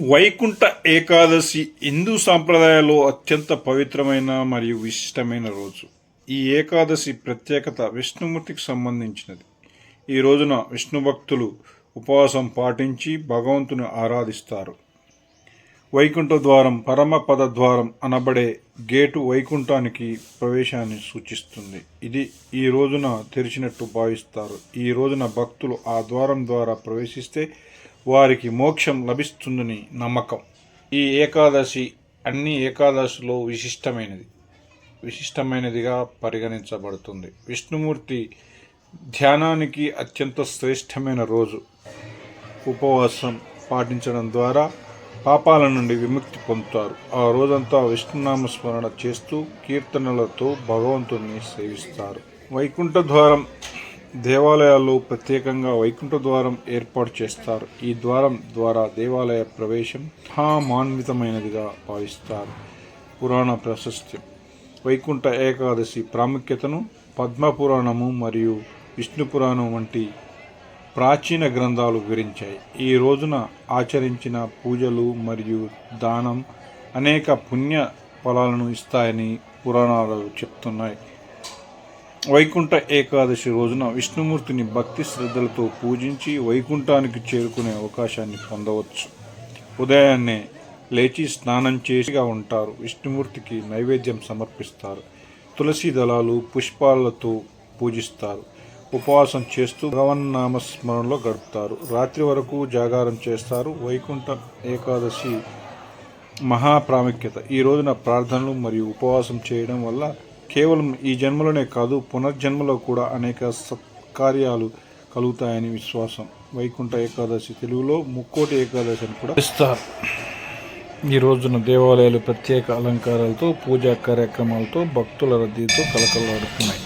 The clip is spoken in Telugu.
వైకుంఠ ఏకాదశి హిందూ సాంప్రదాయాల్లో అత్యంత పవిత్రమైన మరియు విశిష్టమైన రోజు. ఈ ఏకాదశి ప్రత్యేకత విష్ణుమూర్తికి సంబంధించినది. ఈ రోజున విష్ణు భక్తులు ఉపవాసం పాటించి భగవంతుని ఆరాధిస్తారు. వైకుంఠ ద్వారం పరమపద ద్వారం అనబడే గేటు వైకుంఠానికి ప్రవేశాన్ని సూచిస్తుంది. ఇది ఈ రోజున తెరిచినట్టు భావిస్తారు. ఈ రోజున భక్తులు ఆ ద్వారం ద్వారా ప్రవేశిస్తే వారికి మోక్షం లభిస్తుందని నమ్మకం. ఈ ఏకాదశి అన్ని ఏకాదశిలో విశిష్టమైనది. విశిష్టమైనదిగా పరిగణించబడుతుంది. విష్ణుమూర్తి ధ్యానానికి అత్యంత శ్రేష్టమైన రోజు. ఉపవాసం పాటించడం ద్వారా పాపాల నుండి విముక్తి పొందుతారు. ఆ రోజంతా విష్ణునామ స్మరణ చేస్తూ కీర్తనలతో భగవంతుణ్ణి సేవిస్తారు. వైకుంఠ ద్వారం దేవాలయాల్లో ప్రత్యేకంగా వైకుంఠ ద్వారం ఏర్పాటు చేస్తారు. ఈ ద్వారం ద్వారా దేవాలయ ప్రవేశం మహామాన్వితమైనదిగా భావిస్తారు. పురాణ ప్రాశస్త్యం వైకుంఠ ఏకాదశి ప్రాముఖ్యతను పద్మపురాణము మరియు విష్ణు పురాణం వంటి ప్రాచీన గ్రంథాలు వివరించాయి. ఈ రోజున ఆచరించిన పూజలు మరియు దానం అనేక పుణ్య ఫలాలను ఇస్తాయని పురాణాలు చెప్తున్నాయి. వైకుంఠ ఏకాదశి రోజున విష్ణుమూర్తిని భక్తి శ్రద్ధలతో పూజించి వైకుంఠానికి చేరుకునే అవకాశాన్ని పొందవచ్చు. ఉదయాన్నే లేచి స్నానం చేసిగా ఉంటారు. విష్ణుమూర్తికి నైవేద్యం సమర్పిస్తారు. తులసి దళాలు పుష్పాలతో పూజిస్తారు. ఉపవాసం చేస్తూ భగవన్నామ స్మరణలో గడుపుతారు. రాత్రి వరకు జాగారం చేస్తారు. వైకుంఠ ఏకాదశి మహా ప్రాముఖ్యత. ఈ రోజున ప్రార్థనలు మరియు ఉపవాసం చేయడం వల్ల కేవలం ఈ జన్మలోనే కాదు పునర్జన్మలో కూడా అనేక సత్కార్యాలు కలుగుతాయని విశ్వాసం. వైకుంఠ ఏకాదశి తెలుగులో ముక్కోటి ఏకాదశి అని కూడా ఇస్తారు ఈ రోజున దేవాలయాలు ప్రత్యేక అలంకారాలతో పూజా కార్యక్రమాలతో భక్తుల రద్దీతో కలకలాడుతున్నాయి